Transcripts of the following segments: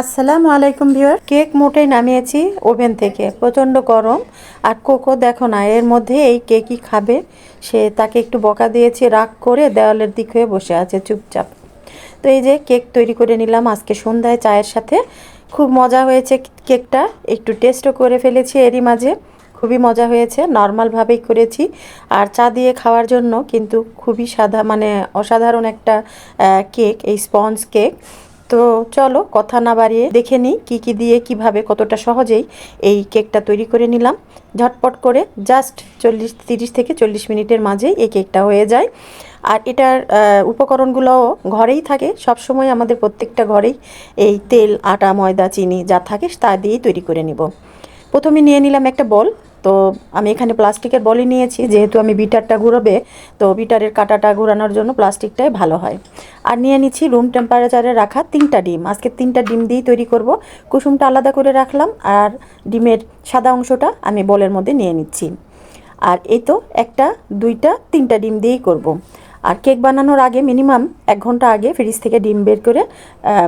আসসালামু আলাইকুম viewer. Cake মোটেই নামিয়েছি ওভেন থেকে। প্রচণ্ড গরম। আর কোকো দেখো না, এর মধ্যে এই কেকই খাবে। সে তাকে একটু বকা দিয়েছি, রাগ করে দেওয়ালের দিক হয়ে বসে আছে চুপচাপ। তো এই যে কেক তৈরি করে নিলাম আজকে সন্ধ্যায় চায়ের সাথে। খুব মজা হয়েছে কেকটা, একটু টেস্টও করে ফেলেছি এরই মাঝে। খুবই মজা হয়েছে নর্মালভাবেই করেছি। আর চা দিয়ে খাওয়ার জন্য কিন্তু খুবই সাদা মানে অসাধারণ একটা কেক, এই স্পঞ্জ কেক। তো চলো কথা না বাড়িয়ে দেখে নিই কী কী দিয়ে, কীভাবে কতটা সহজেই এই কেকটা তৈরি করে নিলাম। ঝটপট করে জাস্ট চল্লিশ, তিরিশ থেকে চল্লিশ মিনিটের মাঝেই এই কেকটা হয়ে যায়। আর এটার উপকরণগুলোও ঘরেই থাকে। সব সময় আমাদের প্রত্যেকটা ঘরেই এই তেল, আটা, ময়দা, চিনি যা থাকে তা দিয়েই তৈরি করে নিব। প্রথমে নিয়ে নিলাম একটা বল। তো আমি এখানে প্লাস্টিকের বলি নিয়েছি, যেহেতু আমি বিটারটা ঘুরোবে, তো বিটারের কাটাটা ঘুরানোর জন্য প্লাস্টিকটাই ভালো হয়। আর নিয়ে নিচ্ছি রুম টেম্পারেচারে রাখা তিনটা ডিম। আজকে তিনটা ডিম দিয়েই তৈরি করব। কুসুমটা আলাদা করে রাখলাম আর ডিমের সাদা অংশটা আমি বলের মধ্যে নিয়ে নিচ্ছি। আর এই তো একটা, দুইটা, তিনটা ডিম দিয়েই করব। আর কেক বানানোর আগে মিনিমাম এক ঘণ্টা আগে ফ্রিজ থেকে ডিম বের করে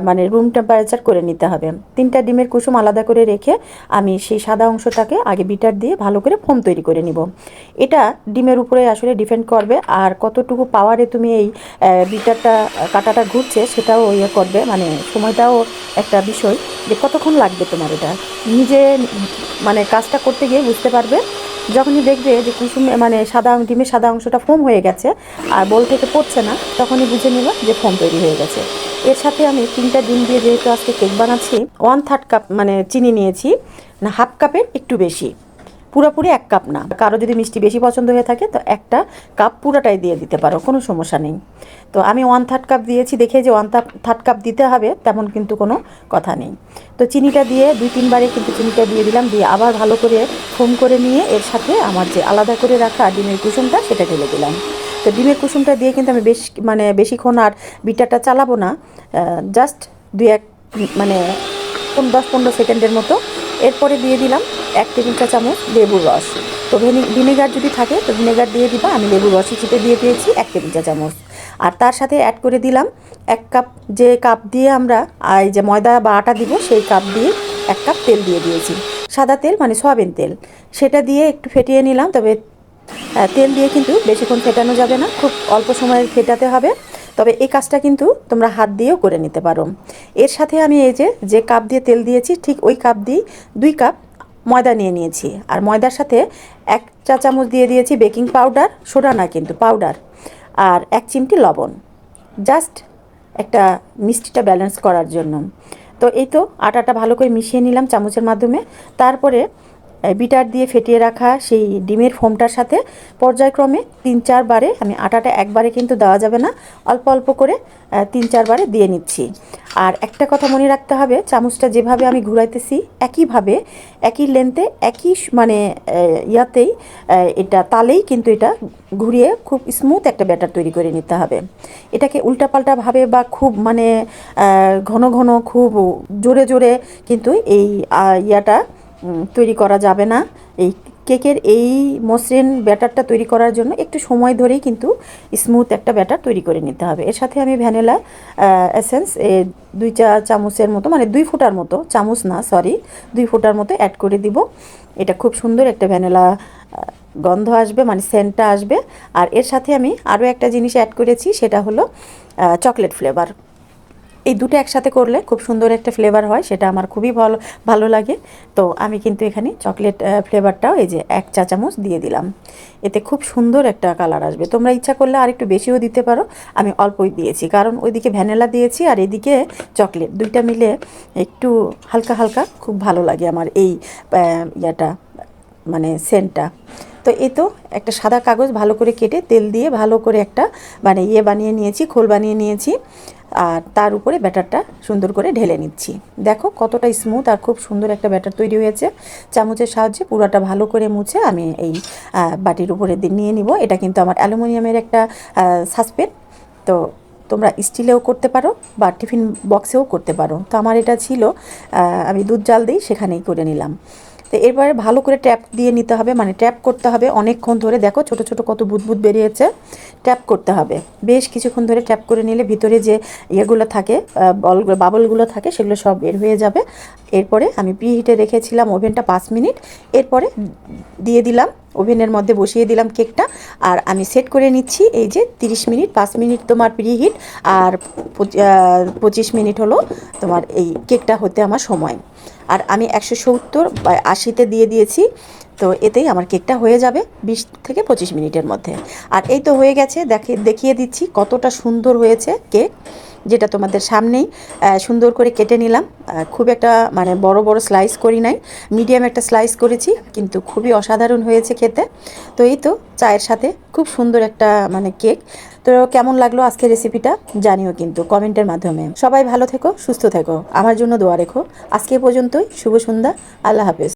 মানে রুম টেম্পারেচার করে নিতে হবে। তিনটা ডিমের কুসুম আলাদা করে রেখে আমি সেই সাদা অংশটাকে আগে বিটার দিয়ে ভালো করে ফোম তৈরি করে নিব। এটা ডিমের উপরে আসলে ডিপেন্ড করবে আর কতটুকু পাওয়ারে তুমি এই বিটারটা কাটাটা ঘুরছে সেটাও ইয়ে করবে। মানে সময়টাও একটা বিষয় যে কতক্ষণ লাগবে তোমার এটা। নিজে মানে কাজটা করতে গিয়ে বুঝতে পারবে যখনই দেখবে যে কুসুম মানে সাদা ডিমের সাদা অংশটা ফোম হয়ে গেছে আর বল থেকে পড়ছে না, তখনই বুঝে নিল যে ফোম তৈরি হয়ে গেছে। এর সাথে আমি তিনটা ডিম দিয়ে যেহেতু আজকে কেক বানাচ্ছি ওয়ান থার্ড কাপ মানে চিনি নিয়েছি, না হাফ কাপের একটু বেশি। পুরোপুরি এক কাপ না। কারও যদি মিষ্টি বেশি পছন্দ হয়ে থাকে, তো একটা কাপ পুরোটাই দিয়ে দিতে পারো, কোনো সমস্যা নেই। তো আমি ওয়ান থার্ড কাপ দিয়েছি, দেখে যে ওয়ান থার্ড কাপ দিতে হবে, তেমন কিন্তু কোনো কথা নেই। তো চিনিটা দিয়ে, দুই তিনবারে কিন্তু চিনিটা দিয়ে দিলাম, দিয়ে আবার ভালো করে ফোম করে নিয়ে এর সাথে আমার যে আলাদা করে রাখা ডিমের কুসুমটা, সেটা ঢেলে দিলাম। তো ডিমের কুসুমটা দিয়ে কিন্তু আমি বেশ মানে বেশিক্ষণ আর বিটারটা চালাবো না জাস্ট দুই এক মানে দশ পনেরো সেকেন্ডের মতো এরপরে দিয়ে দিলাম এক টেবিল চা চামচ লেবুর রস। তো ভিনেগার যদি থাকে, তো ভিনেগার দিয়ে দিবা, আমি লেবুর রসই চিপে দিয়ে দিয়েছি এক টেবিল চা চামচ। আর তার সাথে অ্যাড করে দিলাম এক কাপ যে কাপ দিয়ে আমরা এই যে ময়দা বা আটা দিব, সেই কাপ দিয়ে এক কাপ তেল দিয়ে দিয়েছি। সাদা তেল মানে সয়াবিন তেল। সেটা দিয়ে একটু ফেটিয়ে নিলাম, তবে তেল দিয়ে কিন্তু বেশিক্ষণ ফেটানো যাবে না, খুব অল্প সময়ে ফেটাতে হবে। তবে এই কাজটা কিন্তু তোমরা হাত দিয়েও করে নিতে পারো। এর সাথে আমি এই যে যে কাপ দিয়ে তেল দিয়েছি, ঠিক ওই কাপ দিয়ে দুই কাপ ময়দা নিয়ে নিয়েছি। আর ময়দার সাথে এক চা চামচ দিয়ে দিয়েছি বেকিং পাউডার, সোডা না কিন্তু পাউডার, আর এক চিমটি লবণ। জাস্ট একটা মিষ্টিটা ব্যালেন্স করার জন্য। তো এই তো আটাটা ভালো করে মিশিয়ে নিলাম চামচের মাধ্যমে। তারপরে বিটার দিয়ে ফেটিয়ে রাখা সেই ডিমের ফোমটার সাথে পর্যায়ক্রমে তিন চারবারে আমি আটাটা একবারে কিন্তু দেওয়া যাবে না, অল্প অল্প করে তিন চারবারে দিয়ে নিচ্ছি। আর একটা কথা মনে রাখতে হবে, চামচটা যেভাবে আমি ঘুরাইতেছি, একইভাবে, একই লেন্থে একই মানে ইয়াতেই এটা তালেই কিন্তু এটা ঘুরিয়ে খুব স্মুথ একটা ব্যাটার তৈরি করে নিতে হবে। এটাকে উল্টাপাল্টাভাবে বা খুব মানে ঘন ঘন, খুব জোরে জোরে কিন্তু এই ইয়াটা তৈরি করা যাবে না। এই কেকের এই মসৃণ ব্যাটারটা তৈরি করার জন্য একটু সময় ধরেই কিন্তু স্মুথ একটা ব্যাটার তৈরি করে নিতে হবে। এর সাথে আমি ভ্যানিলা এসেন্স দুই চা, চামচের মতো মানে দুই ফুটার মতো, চামচ না সরি দুই ফুটার মতো অ্যাড করে দিব। এটা খুব সুন্দর একটা ভ্যানিলা গন্ধ আসবে মানে সেন্টটা আসবে। আর এর সাথে আমি আরও একটা জিনিস অ্যাড করেছি, সেটা হলো চকলেট ফ্লেভার এই দুটো একসাথে করলে খুব সুন্দর একটা ফ্লেভার হয়, সেটা আমার খুবই ভালো ভালো লাগে। তো আমি কিন্তু এখানে চকলেট ফ্লেভারটাও এই যে এক চা চামচ দিয়ে দিলাম। এতে খুব সুন্দর একটা কালার আসবে। তোমরা ইচ্ছা করলে আর একটু বেশিও দিতে পারো, আমি অল্পই দিয়েছি। কারণ ওইদিকে ভ্যানিলা দিয়েছি আর এদিকে চকলেট দুইটা মিলে একটু হালকা হালকা খুব ভালো লাগে আমার এই ইয়াটা মানে সেন্টটা তো এ তো একটা সাদা কাগজ ভালো করে কেটে তেল দিয়ে ভালো করে একটা মানে ইয়ে বানিয়ে নিয়েছি, খোল বানিয়ে নিয়েছি। আর তার উপরে ব্যাটারটা সুন্দর করে ঢেলে নিচ্ছি। দেখো কতটা স্মুথ আর খুব সুন্দর একটা ব্যাটার তৈরি হয়েছে। চামচের সাহায্যে পুরোটা ভালো করে মুছে আমি এই বাটির উপরে নিয়ে নিব। এটা কিন্তু আমার অ্যালুমিনিয়ামের একটা সাসপেন। তো তোমরা স্টিলেও করতে পারো বা টিফিন বক্সেও করতে পারো। তো আমার এটা ছিল আমি দুধ জাল দিই সেখানেই করে নিলাম। তো এরপরে ভালো করে ট্যাপ দিয়ে নিতে হবে মানে ট্যাপ করতে হবে অনেকক্ষণ ধরে। দেখো ছোট ছোট কত বুদবুদ বেরিয়েছে। ট্যাপ করতে হবে। বেশ কিছুক্ষণ ধরে ট্যাপ করে নিলে ভিতরে যে ইয়েগুলো থাকে বলগুলো বাবলগুলো থাকে, সেগুলো সব বের হয়ে যাবে। এরপরে আমি প্রি হিটে রেখেছিলাম ওভেনটা পাঁচ মিনিট। এরপরে দিয়ে দিলাম। ওভেনের মধ্যে বসিয়ে দিলাম কেকটা, আর আমি সেট করে নিচ্ছি এই যে তিরিশ মিনিট, পাঁচ মিনিট তোমার প্রি হিট আর পঁচিশ মিনিট হলো তোমার এই কেকটা হতে আমার সময়। আর আমি একশো সত্তর বা আশিতে দিয়ে দিয়েছি, তো এতেই আমার কেকটা হয়ে যাবে বিশ থেকে পঁচিশ মিনিটের মধ্যে। আর এই তো হয়ে গেছে, দেখে, দেখিয়ে দিচ্ছি কতটা সুন্দর হয়েছে কেক। যেটা তোমাদের সামনেই সুন্দর করে কেটে নিলাম। খুব একটা মানে বড় বড় স্লাইস করি নাই। মিডিয়াম একটা স্লাইস করেছি, কিন্তু খুবই অসাধারণ হয়েছে খেতে। তো এই তো, চায়ের সাথে খুব সুন্দর একটা মানে কেক তো কেমন লাগল আজকের রেসিপিটা জানিও কিন্তু কমেন্টের মাধ্যমে। সবাই ভালো থেকো, সুস্থ থেকো। আমার জন্য দোয়া রেখো। আজকে পর্যন্তই, শুভ সন্ধ্যা। আল্লাহ হাফেজ।